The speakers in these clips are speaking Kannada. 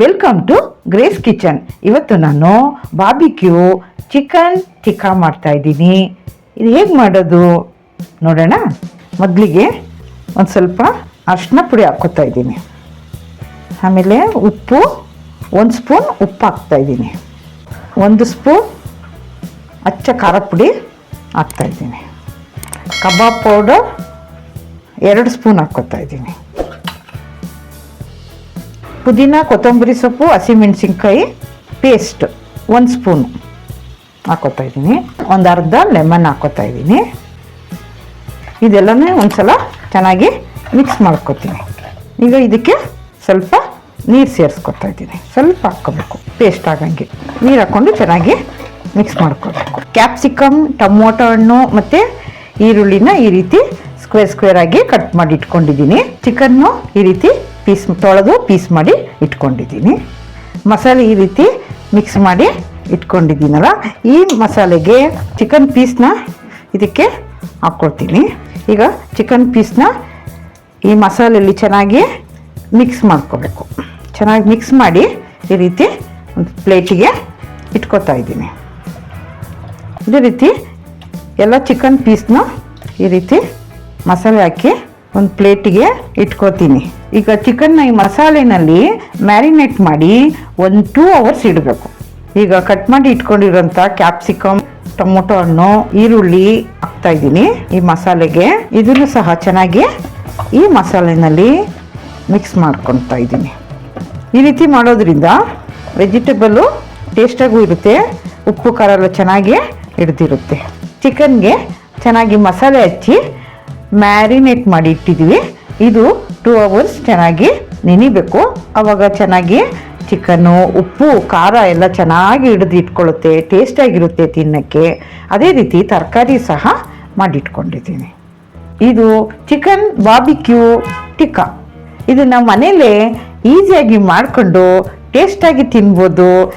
ವೆಲ್ಕಮ್ ಟು ಗ್ರೇಸ್ ಕಿಚನ್ ಇವತ್ತು ನಾನು ಬಾಬಿಕ್ಯೂ ಚಿಕನ್ ಟಿಕ್ಕಾ ಮಾಡ್ತಾ ಇದ್ದೀನಿ. ಇದು ಹೇಗೆ ಮಾಡೋದು ನೋಡೋಣ. ಮೊದಲಿಗೆ ಒಂದು ಸ್ವಲ್ಪ ಅರಿಶಿನ ಪುಡಿ ಹಾಕ್ಕೋತಾ ಇದ್ದೀನಿ. ಆಮೇಲೆ ಉಪ್ಪು, ಒಂದು ಸ್ಪೂನ್ ಉಪ್ಪು ಹಾಕ್ತಾ ಇದ್ದೀನಿ. ಒಂದು ಸ್ಪೂನ್ ಅಚ್ಚ ಖಾರದ ಪುಡಿ ಹಾಕ್ತಾ ಇದ್ದೀನಿ. ಕಬಾಬ್ ಪೌಡರ್ ಎರಡು ಸ್ಪೂನ್ ಹಾಕ್ಕೋತಾ ಇದ್ದೀನಿ. ಪುದೀನ, ಕೊತ್ತಂಬರಿ ಸೊಪ್ಪು, ಹಸಿಮೆಣಸಿನ್ಕಾಯಿ ಪೇಸ್ಟ್ ಒಂದು ಸ್ಪೂನು ಹಾಕೋತಾ ಇದ್ದೀನಿ. ಒಂದು ಅರ್ಧ ಲೆಮನ್ ಹಾಕೋತಾ ಇದ್ದೀನಿ. ಇದೆಲ್ಲನೇ ಒಂದ್ಸಲ ಚೆನ್ನಾಗಿ ಮಿಕ್ಸ್ ಮಾಡ್ಕೊತೀನಿ. ಈಗ ಇದಕ್ಕೆ ಸ್ವಲ್ಪ ನೀರು ಸೇರಿಸ್ಕೊತಾ ಇದ್ದೀನಿ. ಸ್ವಲ್ಪ ಹಾಕ್ಕೋಬೇಕು. ಪೇಸ್ಟ್ ಆಗಂಗೆ. ನೀರು ಹಾಕ್ಕೊಂಡು ಚೆನ್ನಾಗಿ ಮಿಕ್ಸ್ ಮಾಡ್ಕೋಬೇಕು. ಕ್ಯಾಪ್ಸಿಕಮ್ ಟೊಮೊಟೊ ಹಣ್ಣು ಮತ್ತು ಈರುಳ್ಳಿನ ಈ ರೀತಿ ಸ್ಕ್ವೇರ್ ಸ್ಕ್ವೇರ್ ಆಗಿ ಕಟ್ ಮಾಡಿ ಇಟ್ಕೊಂಡಿದ್ದೀನಿ. ಚಿಕನ್ನು ಈ ರೀತಿ ಪೀಸ್ ತೊಳೆದು ಪೀಸ್ ಮಾಡಿ ಇಟ್ಕೊಂಡಿದ್ದೀನಿ. ಮಸಾಲೆ ಈ ರೀತಿ ಮಿಕ್ಸ್ ಮಾಡಿ ಇಟ್ಕೊಂಡಿದ್ದೀನಲ್ಲ, ಈ ಮಸಾಲೆಗೆ ಚಿಕನ್ ಪೀಸ್ನ ಇದಕ್ಕೆ ಹಾಕ್ಕೊಳ್ತೀನಿ ಈಗ ಚಿಕನ್ ಪೀಸ್ನ ಈ ಮಸಾಲೆಯಲ್ಲಿ ಚೆನ್ನಾಗಿ ಮಿಕ್ಸ್ ಮಾಡ್ಕೋಬೇಕು. ಚೆನ್ನಾಗಿ ಮಿಕ್ಸ್ ಮಾಡಿ ಈ ರೀತಿ ಒಂದು ಪ್ಲೇಟಿಗೆ ಇಟ್ಕೊತಾ ಇದ್ದೀನಿ. ಇದೇ ರೀತಿ ಎಲ್ಲ ಚಿಕನ್ ಪೀಸ್ನ ಈ ರೀತಿ ಮಸಾಲೆ ಹಾಕಿ ಒಂದು ಪ್ಲೇಟಿಗೆ ಇಟ್ಕೋತೀನಿ. ಈಗ ಚಿಕನ್ನ ಈ ಮಸಾಲೆನಲ್ಲಿ ಮ್ಯಾರಿನೇಟ್ ಮಾಡಿ ಒಂದು ಟೂ ಅವರ್ಸ್ ಇಡಬೇಕು. ಈಗ ಕಟ್ ಮಾಡಿ ಇಟ್ಕೊಂಡಿರೋಂಥ ಕ್ಯಾಪ್ಸಿಕಮ್ ಟೊಮೊಟೊ ಹಣ್ಣು, ಈರುಳ್ಳಿ ಹಾಕ್ತಾ ಇದ್ದೀನಿ ಈ ಮಸಾಲೆಗೆ. ಇದನ್ನು ಸಹ ಚೆನ್ನಾಗಿ ಈ ಮಸಾಲೆನಲ್ಲಿ ಮಿಕ್ಸ್ ಮಾಡ್ಕೊತಾ ಇದ್ದೀನಿ. ಈ ರೀತಿ ಮಾಡೋದ್ರಿಂದ ವೆಜಿಟೇಬಲ್ಲು ಟೇಸ್ಟಾಗೂ ಇರುತ್ತೆ, ಉಪ್ಪು, ಖಾರ ಎಲ್ಲ ಚೆನ್ನಾಗಿ ಹಿಡ್ದಿರುತ್ತೆ. ಚಿಕನ್ಗೆ ಚೆನ್ನಾಗಿ ಮಸಾಲೆ ಹಚ್ಚಿ ಮ್ಯಾರಿನೇಟ್ ಮಾಡಿ ಇಟ್ಟಿದ್ದೀವಿ ಇದು ಟೂ ಅವರ್ಸ್ ಚೆನ್ನಾಗಿ ನೆನಿಬೇಕು. ಆವಾಗ ಚೆನ್ನಾಗಿ ಚಿಕನ್ನು ಉಪ್ಪು, ಖಾರ ಎಲ್ಲ ಚೆನ್ನಾಗಿ ಹಿಡಿದು ಇಟ್ಕೊಳ್ಳುತ್ತೆ, ಟೇಸ್ಟಾಗಿರುತ್ತೆ ತಿನ್ನೋಕ್ಕೆ. ಅದೇ ರೀತಿ ತರಕಾರಿ ಸಹ ಮಾಡಿಟ್ಕೊಂಡಿದ್ದೀನಿ. ಇದು ಚಿಕನ್ ಬಾಬಿಕ್ಯೂ ಟಿಕ್ಕ. ಇದನ್ನು ಮನೇಲೇ ಈಸಿಯಾಗಿ ಮಾಡಿಕೊಂಡು ಟೇಸ್ಟಾಗಿ ತಿನ್ಬೋದು.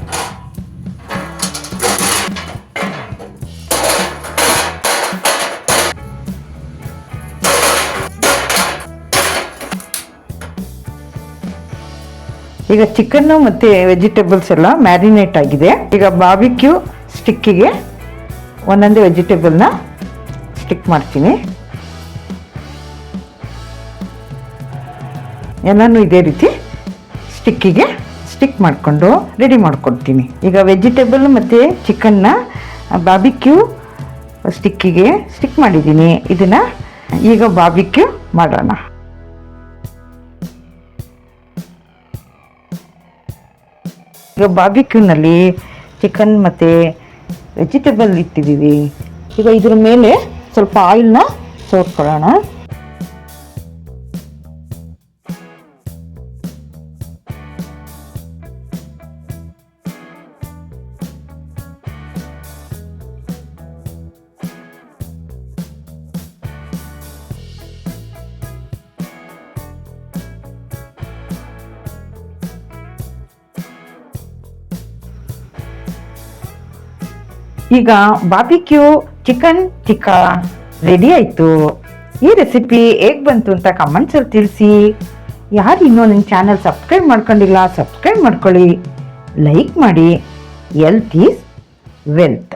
ಈಗ ಚಿಕನ್ನು ಮತ್ತು ವೆಜಿಟೇಬಲ್ಸ್ ಎಲ್ಲ ಮ್ಯಾರಿನೇಟ್ ಆಗಿದೆ. ಈಗ ಬಾಬಿಕ್ಯೂ ಸ್ಟಿಕ್ಕಿಗೆ ಒಂದೊಂದೇ ವೆಜಿಟೇಬಲ್ನ ಸ್ಟಿಕ್ ಮಾಡ್ತೀನಿ. ಎಲ್ಲನೂ ಇದೇ ರೀತಿ ಸ್ಟಿಕ್ಕಿಗೆ ಸ್ಟಿಕ್ ಮಾಡಿಕೊಂಡು ರೆಡಿ ಮಾಡ್ಕೊಡ್ತೀನಿ. ಈಗ ವೆಜಿಟೇಬಲ್ ಮತ್ತು ಚಿಕನ್ನ ಬಾಬಿಕ್ಯೂ ಸ್ಟಿಕ್ಕಿಗೆ ಸ್ಟಿಕ್ ಮಾಡಿದ್ದೀನಿ. ಇದನ್ನು ಈಗ ಬಾಬಿಕ್ಯೂ ಮಾಡೋಣ. ಈಗ ಬಾಬಿಕ್ಯೂನಲ್ಲಿ ಚಿಕನ್ ಮತ್ತು ವೆಜಿಟೇಬಲ್ ಇಟ್ಟಿದ್ದೀವಿ. ಈಗ ಇದ್ರ ಮೇಲೆ ಸ್ವಲ್ಪ ಆಯಿಲ್ನ ಸೋರ್ಕೊಳ್ಳೋಣ ಈಗ ಬಾಬಿಕ್ಯೂ ಚಿಕನ್ ಟಿಕ್ಕಾ ರೆಡಿ ಆಯಿತು. ಈ ರೆಸಿಪಿ ಹೇಗೆ ಬಂತು ಅಂತ ಕಮೆಂಟ್ಸಲ್ಲಿ ತಿಳಿಸಿ. ಯಾರು ಇನ್ನೂ ನನ್ನ ಚಾನಲ್ ಸಬ್ಸ್ಕ್ರೈಬ್ ಮಾಡ್ಕೊಂಡಿಲ್ಲ ಸಬ್ಸ್ಕ್ರೈಬ್ ಮಾಡ್ಕೊಳ್ಳಿ. ಲೈಕ್ ಮಾಡಿ. Health is wealth